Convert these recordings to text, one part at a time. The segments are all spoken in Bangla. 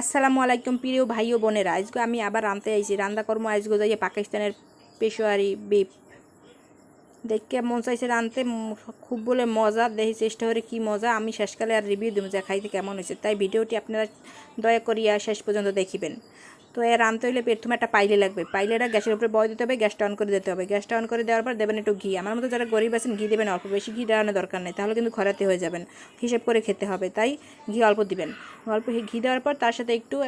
আসসালামু আলাইকুম, প্রিয় ভাই ও বোনেরা। আজকে আমি আবার রাঁধতে আইছি। রান্না কর্ম আজকে যাইয়ে পাকিস্তানের পেশোয়ারি বিপ দেখে মন চাইছে রাঁধতে খুব বলে মজা, দেখি চেষ্টা করে কি মজা। আমি শেষকালে আর রিভিউ দেবো যে খাইতে কেমন হয়েছে। তাই ভিডিওটি আপনারা দয়া করিয়া শেষ পর্যন্ত দেখিবেন। তো এ রাঁধতে হইলে প্রথমে একটা পাইলে লাগবে। পাইলেটা গ্যাসের উপরে বয় দিতে হবে, গ্যাসটা অন করে দিতে হবে। গ্যাসটা অন করে দেওয়ার পর দেবেন একটু ঘি। আমার মতো যারা গরিব আছেন, ঘি দেবেন অল্প। বেশি ঘি দেওয়ানোর দরকার নেই, তাহলে কিন্তু খরাতে হয়ে যাবেন। হিসেব করে খেতে হবে, তাই ঘি অল্প দিবেন। অল্প ঘি দেওয়ার পর তার সাথে একটু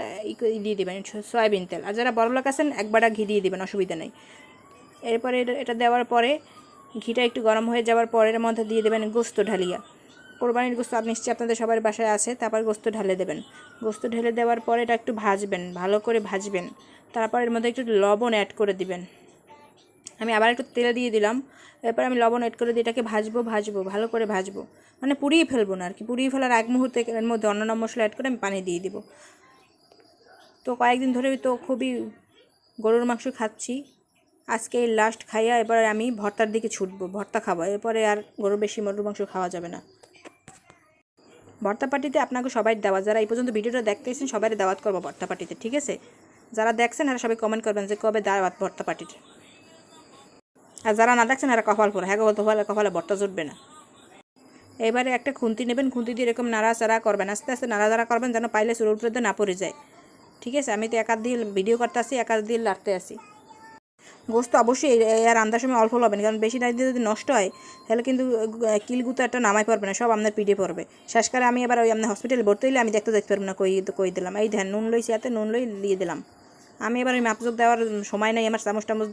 দিয়ে দিবেন সয়াবিন তেল। আর যারা বড় লোক আছেন একবারটা ঘি দিয়ে দেবেন, অসুবিধা নেই। এরপরে এটা- দেওয়ার পরে ঘিটা একটু গরম হয়ে যাওয়ার পরে এর মধ্যে দিয়ে দেবেন গোস্ত ঢালিয়া। কোরবানির গোস্ত নিশ্চয়ই আপনাদের সবার বাসায় আছে, তারপর গোস্ত ঢেলে দেবেন। গোস্ত ঢেলে দেওয়ার পরে এটা একটু ভাজবেন, ভালো করে ভাজবেন। তারপর এর মধ্যে একটু লবণ অ্যাড করে দিবেন। আমি আবার একটু তেল দিয়ে দিলাম, এরপর আমি লবণ অ্যাড করে দিয়ে এটাকে ভাজবো ভাজবো, ভালো করে ভাজবো। মানে পুড়িয়ে ফেলব না আর কি পুড়িয়ে ফেলার এক মুহূর্তে এর মধ্যে অন্যান্য মশলা অ্যাড করে আমি পানি দিয়ে দিব। তো কয়েকদিন ধরে তো খুবই গরুর মাংস খাচ্ছি। আজকে লাস্ট খাইয়া এবার আমি ভর্তার দিকে ছুটবো, ভর্তা খাব। এরপরে আর গরুর বেশি মরুর মাংস খাওয়া যাবে না। ভর্তা পার্টিতে আপনাকে সবাই দেওয়া, যারা এই পর্যন্ত ভিডিওটা দেখতেছেন সবাই দাওয়াত করব ভর্তা পার্টিতে ঠিক আছে? যারা দেখছেন এরা সবাই কমেন্ট করবেন যে কবে দাওয়াত ভর্তা পার্টিতে আর যারা না দেখছেন এরা কপাল পরে হ্যাঁ হলে কপালে ভর্তা জুটবে না। এবারে একটা খুন্তি নেবেন, খুন্তি দিয়ে এরকম নাড়াচাড়া করবেন, আস্তে আস্তে নাড়াচাড়া করবেন যেন পাইলে চুলোর উপরে না পড়ে যায়। ঠিক আছে? আমি তো একাধ দিয়ে ভিডিও করতে আসি, একাধ দিয়ে লাড়তে আসি। গোস্ত অবশ্যই আর আন্দার সময় অল্প লবেন, কারণ বেশি দিয়ে যদি নষ্ট হয়, তাহলে কিন্তু কিলগুতো একটা নামাই পারবে না, সব আপনার পিঠে পড়বে। শেষকালে আমি এবার ওই আপনার হসপিটালে ভর্তি হইলে আমি দেখতে দেখতে পারব না, কই কই দিলাম। এই ধ্যান নুন লইছি এতে নুন লই দিয়ে দিলাম। আমি এবার ওই মাপজোক দেওয়ার সময় নেই, আমার চামচ টামচ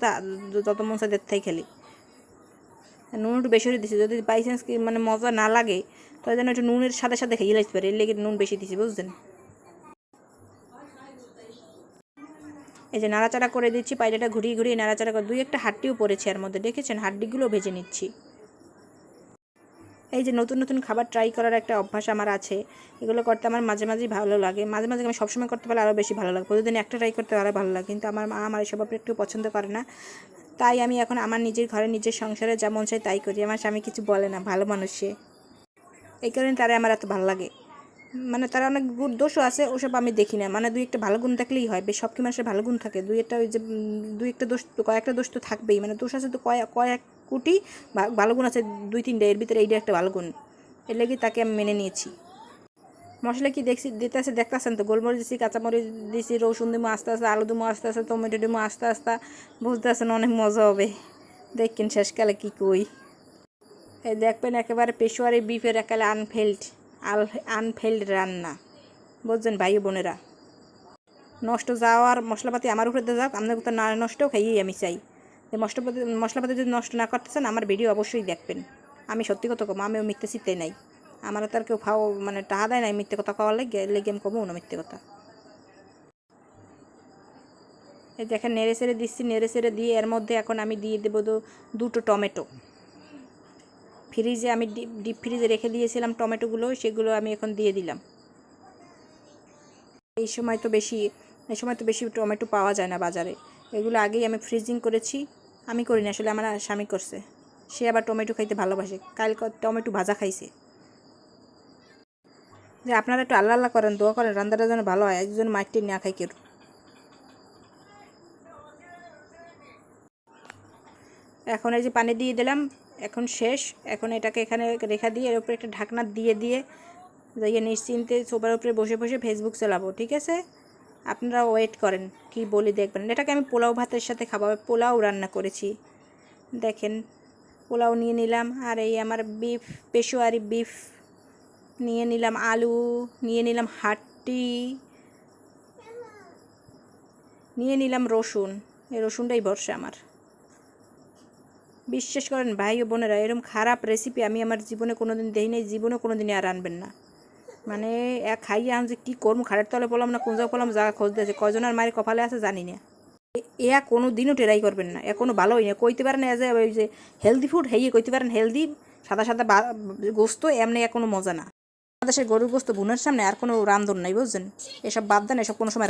যত মন চাই দেখতেই খেলি। নুন একটু বেশি করে দিছি, যদি বাই চান্স মানে মজা না লাগে, তাহলে যেন একটু নুনের সাথে সাথে খেয়ে লাগতে পারে এর লেগে নুন বেশি দিছি, বুঝছেন? এই যে নাড়াচাড়া করে দিচ্ছি পাইলেটা ঘুরিয়ে ঘুরিয়ে নাড়াচাড়া করে দুই একটা হাড্ডিও পড়েছে এর মধ্যে, দেখেছেন? হাড্ডিগুলো ভেজে নিচ্ছি। এই যে নতুন নতুন খাবার ট্রাই করার একটা অভ্যাস আমার আছে। এগুলো করতে আমার মাঝে মাঝেই ভালো লাগে। মাঝে মাঝে আমি সবসময় করতে পারলে আরও বেশি ভালো লাগে। প্রতিদিন একটা ট্রাই করতে আরও ভালো লাগে। কিন্তু আমার মা আমার এসব একটু পছন্দ করে না। তাই আমি এখন আমার নিজের ঘরে, নিজের সংসারে যেমন চাই তাই করি। আমার স্বামী কিছু বলে না, ভালো মানুষে। এই কারণে তারা আমার এত ভালো লাগে। মানে তারা অনেক গুণ দোষও আছে, ওসব আমি দেখি না। মানে দুই একটা ভালো গুণ থাকলেই হয়, বেশ সব কি মানুষের ভালো গুণ থাকে। দুই একটা ওই যে দুই একটা দোষ তো কয়েকটা দোষ তো থাকবেই। মানে দোষ আছে তো কয়েক কয়েক কোটি ভালো গুণ আছে দুই তিনটা, এর ভিতরে এইটা একটা ভালো গুণ। এর লেগে তাকে আমি মেনে নিয়েছি। মশলা কি দেখছি দিতে আছে দেখতেছেন তো? গোলমরিচ দিছি, কাঁচামরিচ দিছি, রসুন দিমো, আস্তে আস্তে, আলু দিমো, আস্তে আস্তে, টমেটো দিমো, আস্তে আস্তে। বুঝতে আছেন অনেক মজা হবে। দেখেন শেষকালে কী কই। এই দেখবেন, একেবারে পেশোয়ারি বিফের একালে আনফেল্ড আল আনফেল্ড রান্না। বুঝছেন ভাই বোনেরা? নষ্ট যাওয়ার মশলাপাতি আমার উপরে যাক আপনার তো না নষ্ট খাইয়েই আমি চাই। যে মশলাপাতি মশলাপাতি যদি নষ্ট না করতেছেন, আমার ভিডিও অবশ্যই দেখবেন। আমি সত্যি কথা কম, আমিও মিথ্যে চিতে নাই। আমার তো আর কেউ খাও মানে টাহা দেয় নাই মিথ্যে কথা কওয়ার লেগে লেগে আমি কমও না মিথ্যে কথা। এই দেখেন, নেড়ে সেড়ে দিচ্ছি, নেড়ে সেড়ে দিয়ে এর মধ্যে এখন আমি দিয়ে দেবো দুটো টমেটো। ফ্রিজে আমি ডিপ ডিপ ফ্রিজে রেখে দিয়েছিলাম টমেটোগুলো, সেগুলো আমি এখন দিয়ে দিলাম। এই সময় তো বেশি, এই সময় তো বেশি টমেটো পাওয়া যায় না বাজারে। এগুলো আগেই আমি ফ্রিজিং করেছি, আমি করি না আসলে আমার স্বামী করছে। সে আবার টমেটো খাইতে ভালোবাসে। কাল টমেটো ভাজা খাইছে। যে আপনারা একটু আল্লাহ আল্লাহ করেন, দোয়া করেন, রান্নাটা যেন ভালো হয়, একজন মাটি না খাই কেউ। এখন এই যে পানি দিয়ে দিলাম এখন শেষ। এখন এটাকে এখানে রেখা দিয়ে, এর উপরে একটা ঢাকনা দিয়ে দিয়ে যাইয়ে নিশ্চিন্তে সোফার উপরে বসে বসে ফেসবুক চালাবো, ঠিক আছে? আপনারা ওয়েট করেন, কি বলি দেখবেন। এটাকে আমি পোলাও ভাতের সাথে খাব পোলাও রান্না করেছি। দেখেন, পোলাও নিয়ে নিলাম, আর এই আমার বিফ পেশোয়ারি বিফ নিয়ে নিলাম, আলু নিয়ে নিলাম, হাট্টি নিয়ে নিলাম রসুন। এই রসুনটাই ভরসা আমার। বিশ্বাস করেন, ভাই ও বোনেরা এরকম খারাপ রেসিপি আমি আমার জীবনে কোনো দিন দেখি নাই, জীবনে কোনো দিনই আর আনবেন না। মানে এক খাইয়ে আন যে কী করব খাড়ের তলে পড়লাম না, কোন জায়গা পড়লাম জায়গা খোঁজ দিয়েছে কজনের মায়ের কপালে আছে জানি না। এ- কোনো দিনও ট্রাই করবেন না, এ কোনো ভালোই না, কইতে পারেন এ যে, ওই যে হেলদি ফুড হেয়ে কইতে পারেন হেলদি সাদা সাদা গোস্ত, এমনি কোনো মজা না। আমাদের গরুর গোস্ত বোনের সামনে আর কোনো রান্ধন নাই, বুঝছেন? এসব বাদ দেন, এসব কোনো সময়